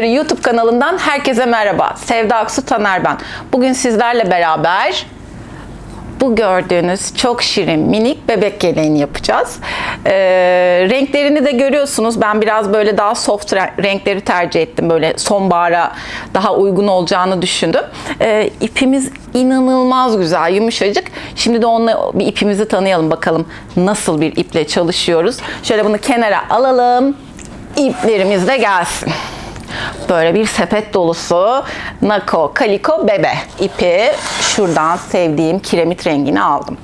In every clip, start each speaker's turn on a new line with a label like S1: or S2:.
S1: İpleri YouTube kanalından herkese merhaba. Sevda Aksu Taner ben. Bugün sizlerle beraber bu gördüğünüz çok şirin minik bebek yeleğini yapacağız. Ee, renklerini de görüyorsunuz. Ben biraz böyle daha soft re- renkleri tercih ettim. Böyle sonbahara daha uygun olacağını düşündüm. Ee, ipimiz inanılmaz güzel, yumuşacık. Şimdi de onunla bir ipimizi tanıyalım bakalım nasıl bir iple çalışıyoruz. Şöyle bunu kenara alalım. İplerimiz de gelsin. Böyle bir sepet dolusu Nako Kaliko Bebe ipi. Şuradan sevdiğim kiremit rengini aldım.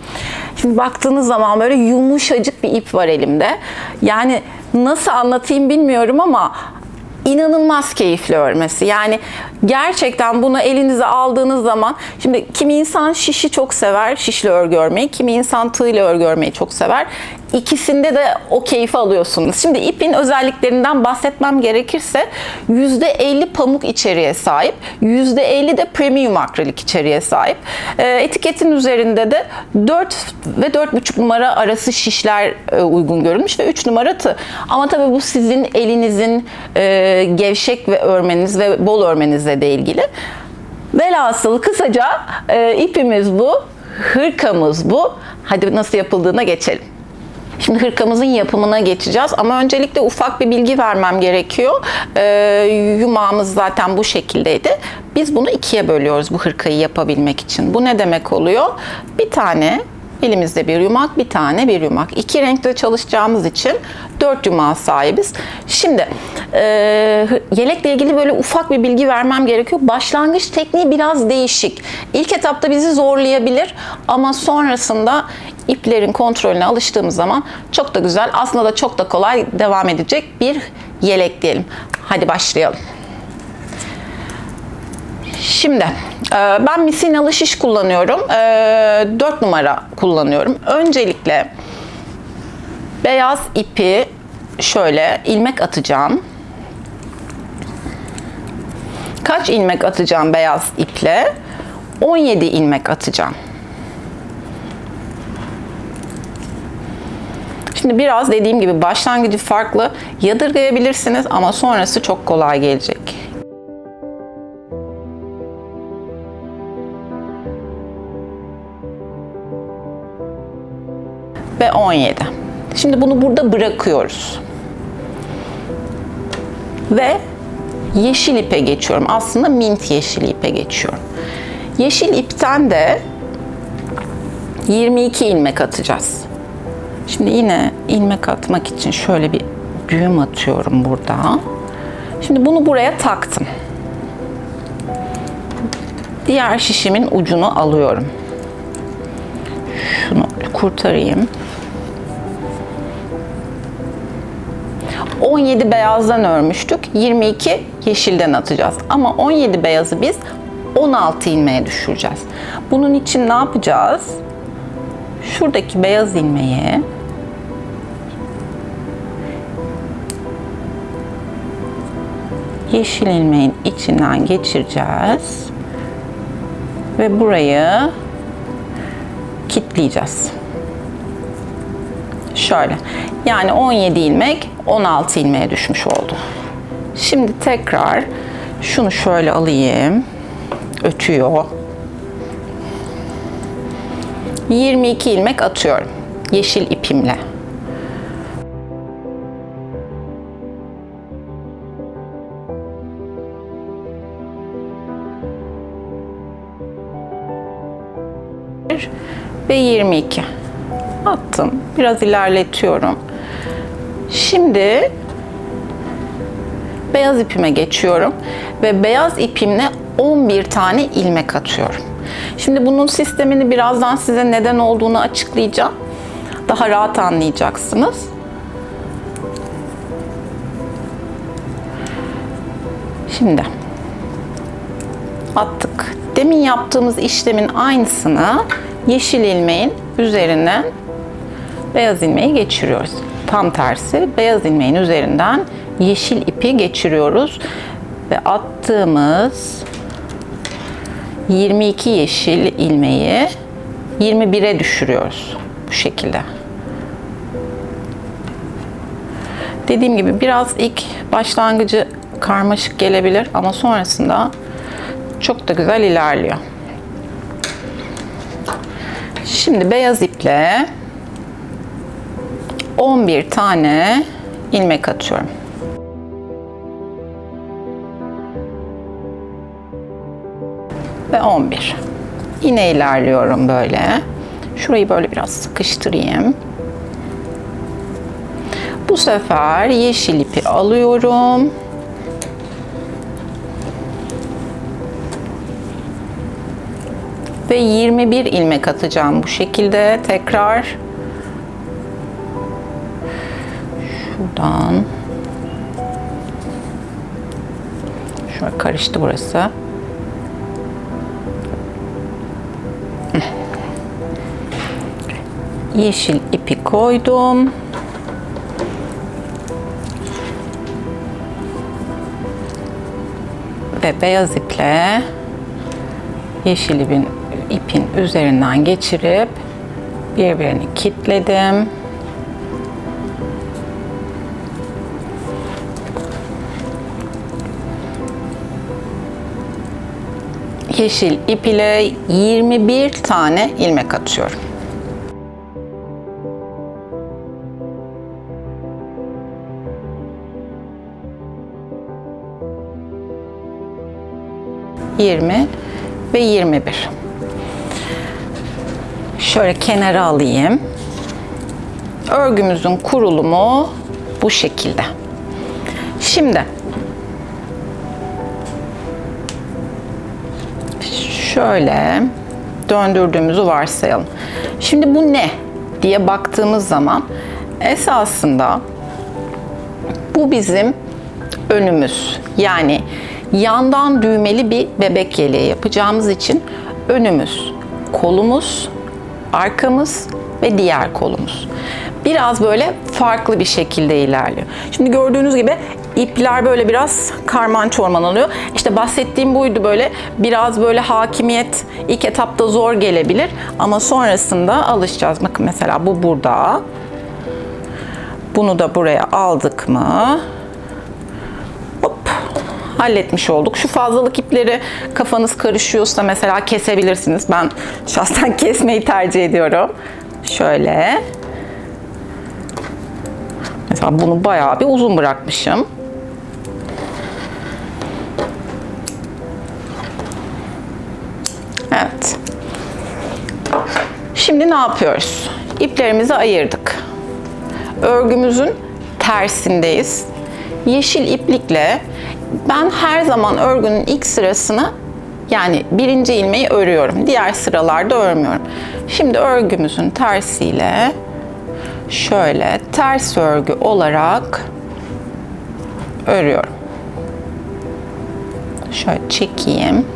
S1: Şimdi baktığınız zaman böyle yumuşacık bir ip var elimde. Yani nasıl anlatayım bilmiyorum ama inanılmaz keyifli örmesi. Yani gerçekten bunu elinize aldığınız zaman şimdi kimi insan şişi çok sever, şişli örgü örmeyi, kimi insan tığla örgü örmeyi çok sever. İkisinde de o keyfi alıyorsunuz. Şimdi ipin özelliklerinden bahsetmem gerekirse %50 pamuk içeriğe sahip, %50 de premium akrilik içeriğe sahip. Ee, etiketin üzerinde de 4 ve 4,5 numara arası şişler e, uygun görülmüş ve 3 numara tığ. Ama tabii bu sizin elinizin e, gevşek ve örmeniz ve bol örmenizle de ilgili. Velhasıl kısaca e, ipimiz bu, hırkamız bu. Hadi nasıl yapıldığına geçelim. Şimdi hırkamızın yapımına geçeceğiz ama öncelikle ufak bir bilgi vermem gerekiyor. Ee, yumağımız zaten bu şekildeydi. Biz bunu ikiye bölüyoruz bu hırkayı yapabilmek için. Bu ne demek oluyor? Bir tane elimizde bir yumak, bir tane bir yumak. İki renkte çalışacağımız için dört yumağa sahibiz. Şimdi e, yelekle ilgili böyle ufak bir bilgi vermem gerekiyor. Başlangıç tekniği biraz değişik. İlk etapta bizi zorlayabilir ama sonrasında iplerin kontrolüne alıştığımız zaman çok da güzel, aslında da çok da kolay devam edecek bir yelek diyelim. Hadi başlayalım. Şimdi e, ben misinalı şiş kullanıyorum. 4 numara kullanıyorum. Öncelikle beyaz ipi şöyle ilmek atacağım. Kaç ilmek atacağım beyaz iple? 17 ilmek atacağım. Şimdi biraz dediğim gibi başlangıcı farklı yadırgayabilirsiniz ama sonrası çok kolay gelecek. Ve 17. Şimdi bunu burada bırakıyoruz. Ve yeşil ipe geçiyorum. Aslında mint yeşil ipe geçiyorum. Yeşil ipten de 22 ilmek atacağız. Şimdi yine ilmek atmak için şöyle bir düğüm atıyorum burada. Şimdi bunu buraya taktım. Diğer şişimin ucunu alıyorum. Şunu kurtarayım. 17 beyazdan örmüştük. 22 yeşilden atacağız. Ama 17 beyazı biz 16 ilmeğe düşüreceğiz. Bunun için ne yapacağız? Şuradaki beyaz ilmeği yeşil ilmeğin içinden geçireceğiz. Ve burayı kitleyeceğiz. Şöyle. Yani 17 ilmek 16 ilmeğe düşmüş oldu. Şimdi tekrar şunu şöyle alayım. Ötüyor. 22 ilmek atıyorum. Yeşil ipimle. ve 22 attım. Biraz ilerletiyorum. Şimdi beyaz ipime geçiyorum ve beyaz ipimle 11 tane ilmek atıyorum. Şimdi bunun sistemini birazdan size neden olduğunu açıklayacağım. Daha rahat anlayacaksınız. Şimdi attık. Demin yaptığımız işlemin aynısını yeşil ilmeğin üzerinden beyaz ilmeği geçiriyoruz. Tam tersi beyaz ilmeğin üzerinden yeşil ipi geçiriyoruz ve attığımız 22 yeşil ilmeği 21'e düşürüyoruz bu şekilde. Dediğim gibi biraz ilk başlangıcı karmaşık gelebilir ama sonrasında çok da güzel ilerliyor. Şimdi beyaz iple 11 tane ilmek atıyorum. Ve 11. Yine ilerliyorum böyle. Şurayı böyle biraz sıkıştırayım. Bu sefer yeşil ipi alıyorum. Ve 21 ilmek atacağım bu şekilde tekrar. Şuradan. Şöyle karıştı burası. Yeşil ipi koydum. Ve beyaz iple yeşil ipin, ipin üzerinden geçirip birbirini kilitledim. Yeşil ip ile 21 tane ilmek atıyorum. Yirmi ve 21. Şöyle kenara alayım. Örgümüzün kurulumu bu şekilde. Şimdi şöyle döndürdüğümüzü varsayalım. Şimdi bu ne diye baktığımız zaman esasında bu bizim önümüz. Yani yandan düğmeli bir bebek yeleği yapacağımız için önümüz, kolumuz, arkamız ve diğer kolumuz. Biraz böyle farklı bir şekilde ilerliyor. Şimdi gördüğünüz gibi ipler böyle biraz karman çorman oluyor. İşte bahsettiğim buydu böyle biraz böyle hakimiyet ilk etapta zor gelebilir ama sonrasında alışacağız. Bakın mesela bu burada. Bunu da buraya aldık mı? Hop halletmiş olduk. Şu fazlalık ipleri kafanız karışıyorsa mesela kesebilirsiniz. Ben şahsen kesmeyi tercih ediyorum. Şöyle. Mesela bunu bayağı bir uzun bırakmışım. Şimdi ne yapıyoruz? İplerimizi ayırdık. Örgümüzün tersindeyiz. Yeşil iplikle ben her zaman örgünün ilk sırasını yani birinci ilmeği örüyorum. Diğer sıralarda örmüyorum. Şimdi örgümüzün tersiyle şöyle ters örgü olarak örüyorum. Şöyle çekeyim.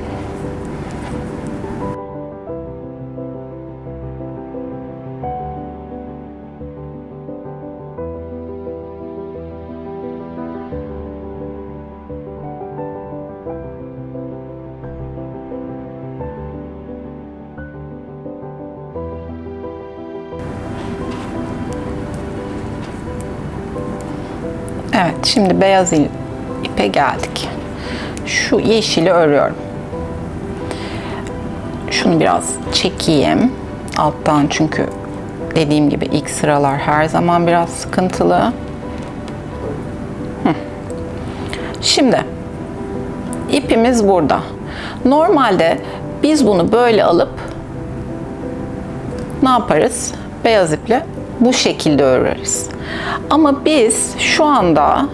S1: Şimdi beyaz ipe geldik. Şu yeşili örüyorum. Şunu biraz çekeyim alttan çünkü dediğim gibi ilk sıralar her zaman biraz sıkıntılı. Şimdi ipimiz burada. Normalde biz bunu böyle alıp ne yaparız? Beyaz iple bu şekilde öreriz. Ama biz şu anda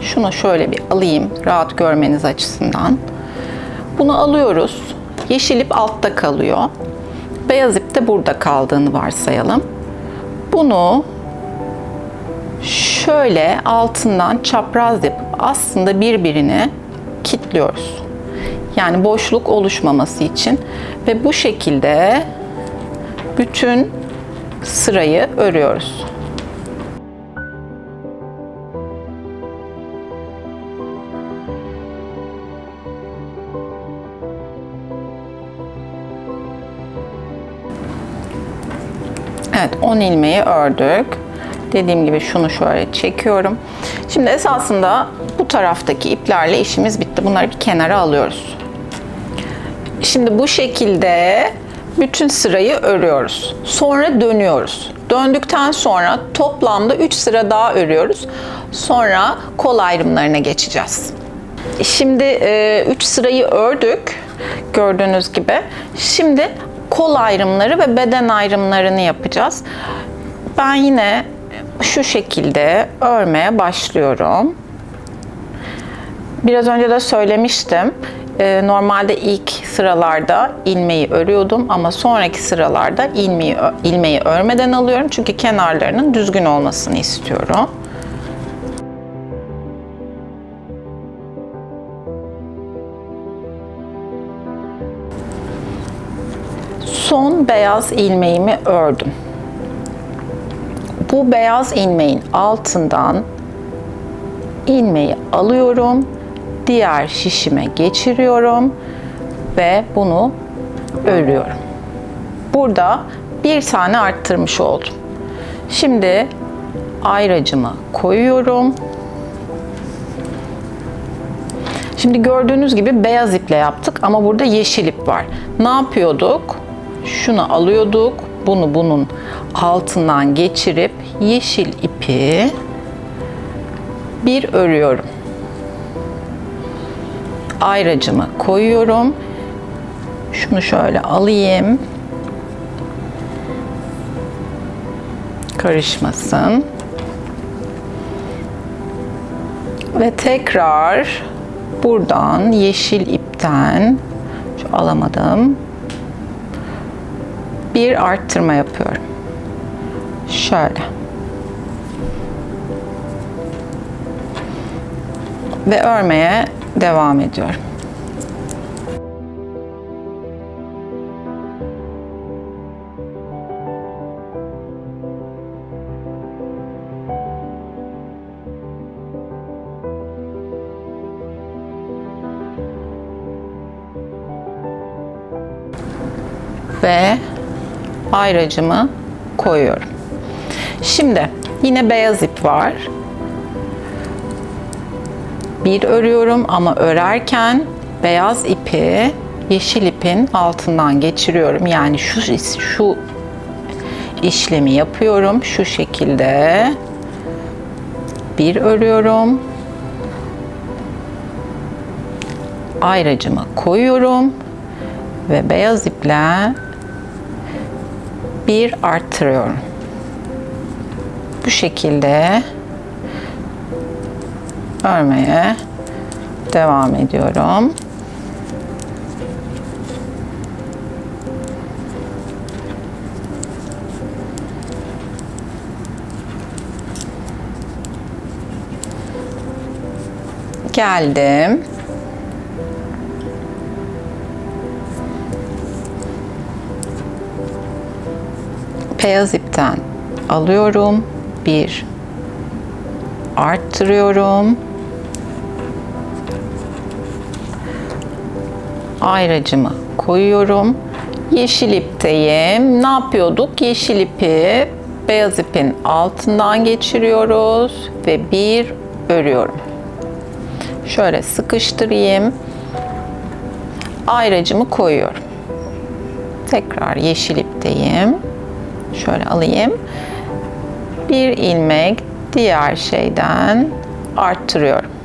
S1: şunu şöyle bir alayım rahat görmeniz açısından. Bunu alıyoruz. Yeşil ip altta kalıyor. Beyaz ip de burada kaldığını varsayalım. Bunu şöyle altından çapraz yapıp aslında birbirini kilitliyoruz. Yani boşluk oluşmaması için ve bu şekilde bütün sırayı örüyoruz. Evet 10 ilmeği ördük. Dediğim gibi şunu şöyle çekiyorum. Şimdi esasında bu taraftaki iplerle işimiz bitti. Bunları bir kenara alıyoruz. Şimdi bu şekilde bütün sırayı örüyoruz. Sonra dönüyoruz. Döndükten sonra toplamda 3 sıra daha örüyoruz. Sonra kol ayrımlarına geçeceğiz. Şimdi 3 sırayı ördük. Gördüğünüz gibi. Şimdi kol ayrımları ve beden ayrımlarını yapacağız. Ben yine şu şekilde örmeye başlıyorum. Biraz önce de söylemiştim. Ee, Normalde ilk sıralarda ilmeği örüyordum ama sonraki sıralarda ilmeği, ilmeği örmeden alıyorum. Çünkü kenarlarının düzgün olmasını istiyorum. Son beyaz ilmeğimi ördüm. Bu beyaz ilmeğin altından ilmeği alıyorum. Diğer şişime geçiriyorum ve bunu örüyorum. Burada bir tane arttırmış oldum. Şimdi ayracımı koyuyorum. Şimdi gördüğünüz gibi beyaz iple yaptık ama burada yeşil ip var. Ne yapıyorduk? Şunu alıyorduk. Bunu bunun altından geçirip yeşil ipi bir örüyorum. Ayracımı koyuyorum. Şunu şöyle alayım. Karışmasın. Ve tekrar buradan yeşil ipten şu alamadım. Bir arttırma yapıyorum. Şöyle. Ve örmeye devam ediyorum. Ve ayracımı koyuyorum. Şimdi yine beyaz ip var. Bir örüyorum ama örerken beyaz ipi yeşil ipin altından geçiriyorum. Yani şu şu işlemi yapıyorum şu şekilde. Bir örüyorum. Ayracımı koyuyorum ve beyaz iple bir arttırıyorum. Bu şekilde örmeye devam ediyorum. Geldim. Beyaz ipten alıyorum. Bir arttırıyorum. Ayracımı koyuyorum. Yeşil ipteyim. Ne yapıyorduk? Yeşil ipi beyaz ipin altından geçiriyoruz ve bir örüyorum. Şöyle sıkıştırayım. Ayracımı koyuyorum. Tekrar yeşil ipteyim. Şöyle alayım. Bir ilmek diğer şeyden arttırıyorum.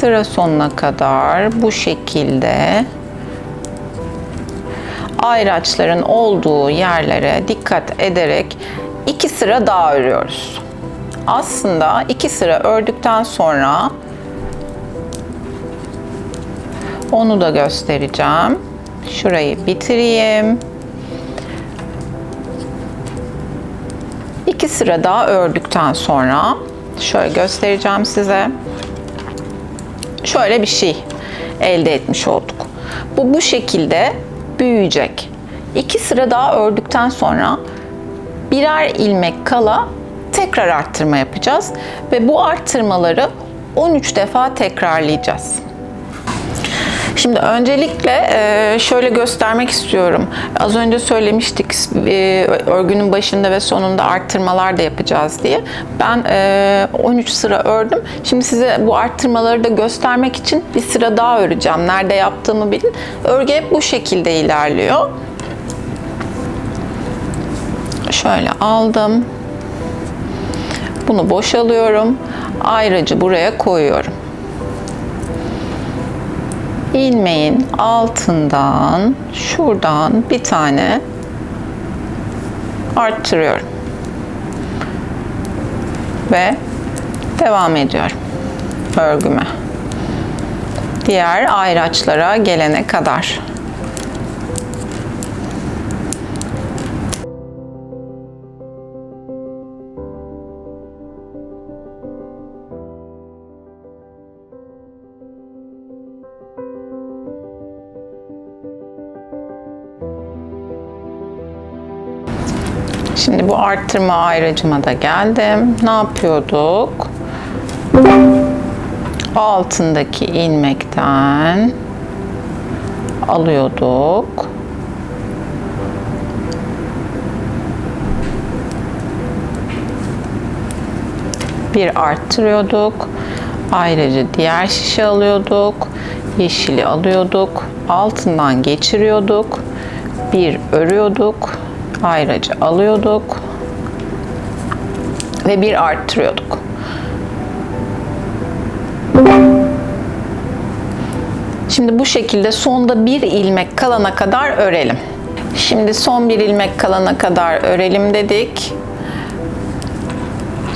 S1: Sıra sonuna kadar bu şekilde ayraçların olduğu yerlere dikkat ederek iki sıra daha örüyoruz. Aslında iki sıra ördükten sonra onu da göstereceğim. Şurayı bitireyim. İki sıra daha ördükten sonra şöyle göstereceğim size şöyle bir şey elde etmiş olduk. Bu bu şekilde büyüyecek. İki sıra daha ördükten sonra birer ilmek kala tekrar arttırma yapacağız ve bu arttırmaları 13 defa tekrarlayacağız. Şimdi öncelikle e, şöyle göstermek istiyorum. Az önce söylemiştik e, örgünün başında ve sonunda arttırmalar da yapacağız diye. Ben e, 13 sıra ördüm. Şimdi size bu arttırmaları da göstermek için bir sıra daha öreceğim. Nerede yaptığımı bilin. Örgü hep bu şekilde ilerliyor. Şöyle aldım. Bunu boşalıyorum. Ayrıcı buraya koyuyorum. İlmeğin altından şuradan bir tane arttırıyorum. Ve devam ediyorum örgüme. Diğer ayraçlara gelene kadar. Şimdi bu arttırma ayrıcıma da geldim. Ne yapıyorduk? Altındaki ilmekten alıyorduk. Bir arttırıyorduk. Ayrıca diğer şişe alıyorduk. Yeşili alıyorduk. Altından geçiriyorduk. Bir örüyorduk ayrıca alıyorduk ve bir arttırıyorduk. Şimdi bu şekilde sonda bir ilmek kalana kadar örelim. Şimdi son bir ilmek kalana kadar örelim dedik.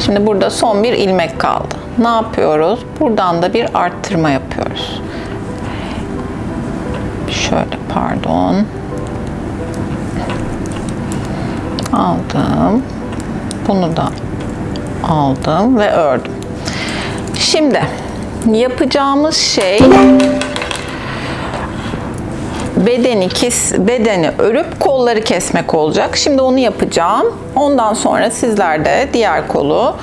S1: Şimdi burada son bir ilmek kaldı. Ne yapıyoruz? Buradan da bir arttırma yapıyoruz. Şöyle pardon. Aldım. Bunu da aldım ve ördüm. Şimdi yapacağımız şey bedeni kes bedeni örüp kolları kesmek olacak. Şimdi onu yapacağım. Ondan sonra sizler de diğer kolu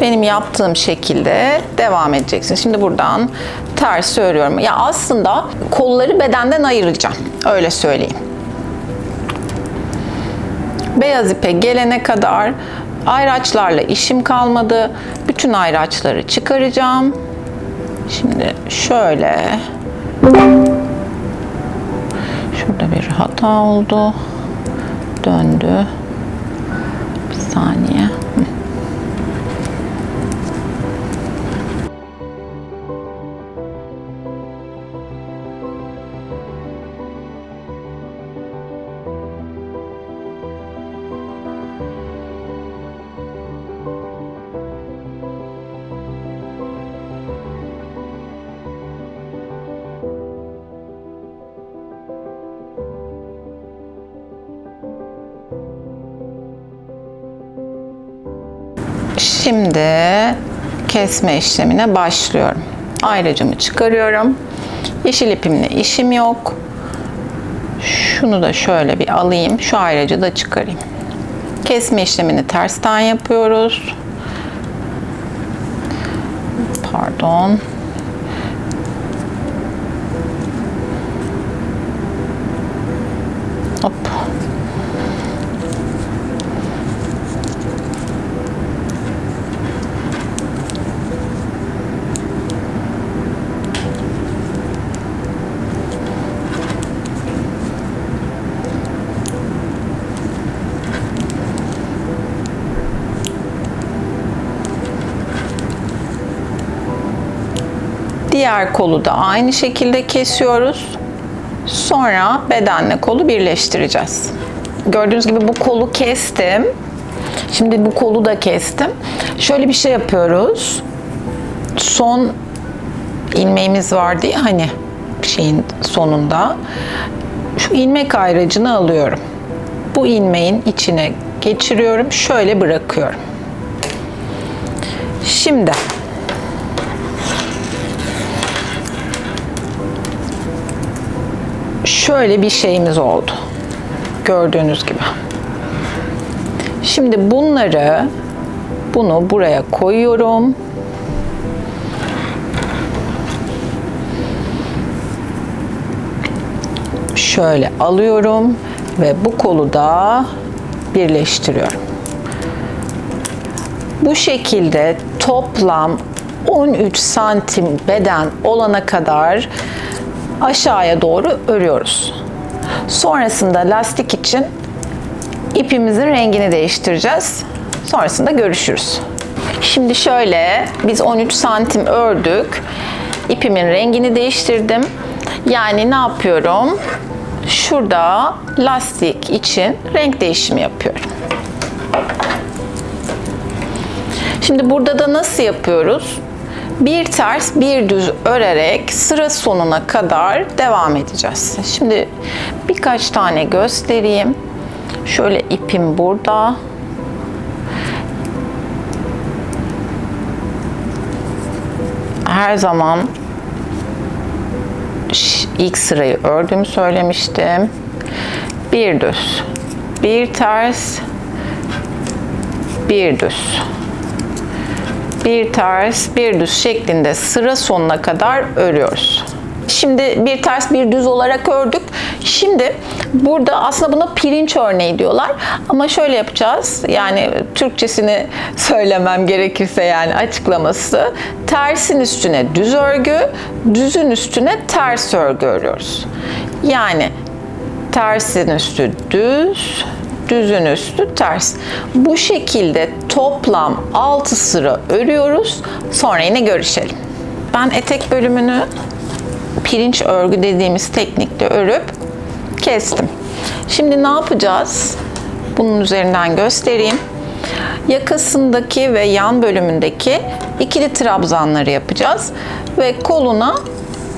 S1: benim yaptığım şekilde devam edeceksiniz. Şimdi buradan ters örüyorum. Ya aslında kolları bedenden ayıracağım. Öyle söyleyeyim beyaz ipe gelene kadar ayraçlarla işim kalmadı. Bütün ayraçları çıkaracağım. Şimdi şöyle şurada bir hata oldu. Döndü. Bir saniye. Kesme işlemine başlıyorum. Ayracımı çıkarıyorum. Yeşil ipimle işim yok. Şunu da şöyle bir alayım. Şu ayracı da çıkarayım. Kesme işlemini tersten yapıyoruz. Pardon. Diğer kolu da aynı şekilde kesiyoruz. Sonra bedenle kolu birleştireceğiz. Gördüğünüz gibi bu kolu kestim. Şimdi bu kolu da kestim. Şöyle bir şey yapıyoruz. Son ilmeğimiz vardı ya hani şeyin sonunda. Şu ilmek ayracını alıyorum. Bu ilmeğin içine geçiriyorum. Şöyle bırakıyorum. Şimdi şöyle bir şeyimiz oldu. Gördüğünüz gibi. Şimdi bunları bunu buraya koyuyorum. şöyle alıyorum ve bu kolu da birleştiriyorum. Bu şekilde toplam 13 santim beden olana kadar aşağıya doğru örüyoruz. Sonrasında lastik için ipimizin rengini değiştireceğiz. Sonrasında görüşürüz. Şimdi şöyle biz 13 santim ördük. İpimin rengini değiştirdim. Yani ne yapıyorum? Şurada lastik için renk değişimi yapıyorum. Şimdi burada da nasıl yapıyoruz? Bir ters bir düz örerek sıra sonuna kadar devam edeceğiz. Şimdi birkaç tane göstereyim. Şöyle ipim burada. Her zaman ilk sırayı ördüğümü söylemiştim. Bir düz, bir ters, bir düz bir ters bir düz şeklinde sıra sonuna kadar örüyoruz. Şimdi bir ters bir düz olarak ördük. Şimdi burada aslında buna pirinç örneği diyorlar. Ama şöyle yapacağız. Yani Türkçesini söylemem gerekirse yani açıklaması. Tersin üstüne düz örgü, düzün üstüne ters örgü örüyoruz. Yani tersin üstü düz, düzün üstü ters. Bu şekilde toplam 6 sıra örüyoruz. Sonra yine görüşelim. Ben etek bölümünü pirinç örgü dediğimiz teknikle örüp kestim. Şimdi ne yapacağız? Bunun üzerinden göstereyim. Yakasındaki ve yan bölümündeki ikili trabzanları yapacağız ve koluna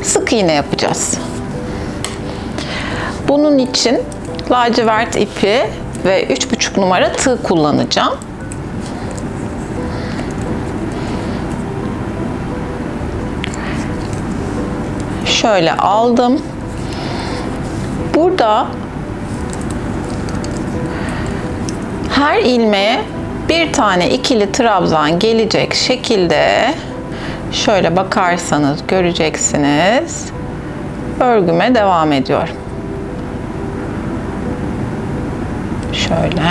S1: sık iğne yapacağız. Bunun için lacivert ipi ve 3,5 numara tığ kullanacağım. Şöyle aldım. Burada her ilmeğe bir tane ikili trabzan gelecek şekilde şöyle bakarsanız göreceksiniz. Örgüme devam ediyorum. Şöyle.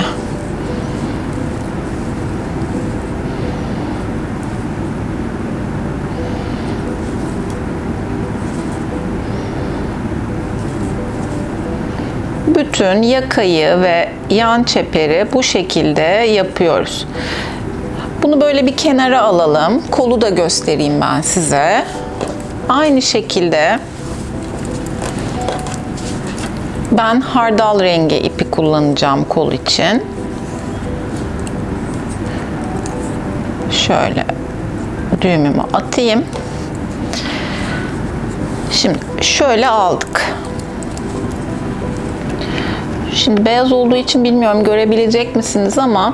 S1: Bütün yakayı ve yan çeperi bu şekilde yapıyoruz. Bunu böyle bir kenara alalım. Kolu da göstereyim ben size. Aynı şekilde ben hardal rengi ipi kullanacağım kol için. Şöyle düğümümü atayım. Şimdi şöyle aldık. Şimdi beyaz olduğu için bilmiyorum görebilecek misiniz ama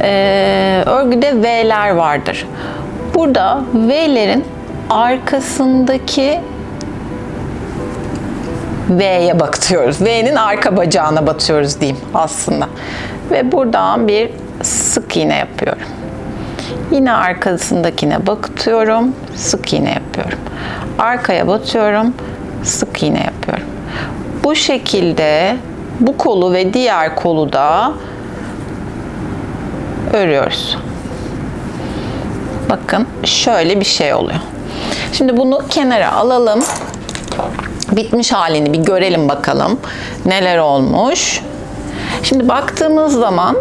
S1: e, örgüde V'ler vardır. Burada V'lerin arkasındaki V'ye batıyoruz. V'nin arka bacağına batıyoruz diyeyim aslında. Ve buradan bir sık iğne yapıyorum. Yine arkasındakine batıyorum, sık iğne yapıyorum. Arkaya batıyorum, sık iğne yapıyorum. Bu şekilde bu kolu ve diğer kolu da örüyoruz. Bakın şöyle bir şey oluyor. Şimdi bunu kenara alalım bitmiş halini bir görelim bakalım. Neler olmuş. Şimdi baktığımız zaman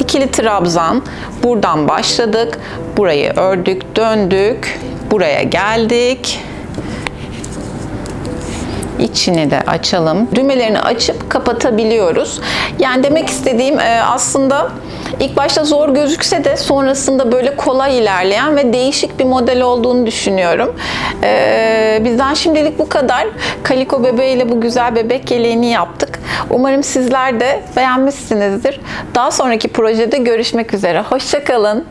S1: ikili trabzan buradan başladık. Burayı ördük, döndük. Buraya geldik. İçini de açalım. Düğmelerini açıp kapatabiliyoruz. Yani demek istediğim e, aslında ilk başta zor gözükse de sonrasında böyle kolay ilerleyen ve değişik bir model olduğunu düşünüyorum. E, bizden şimdilik bu kadar. Kaliko bebeğiyle bu güzel bebek yeleğini yaptık. Umarım sizler de beğenmişsinizdir. Daha sonraki projede görüşmek üzere. Hoşçakalın.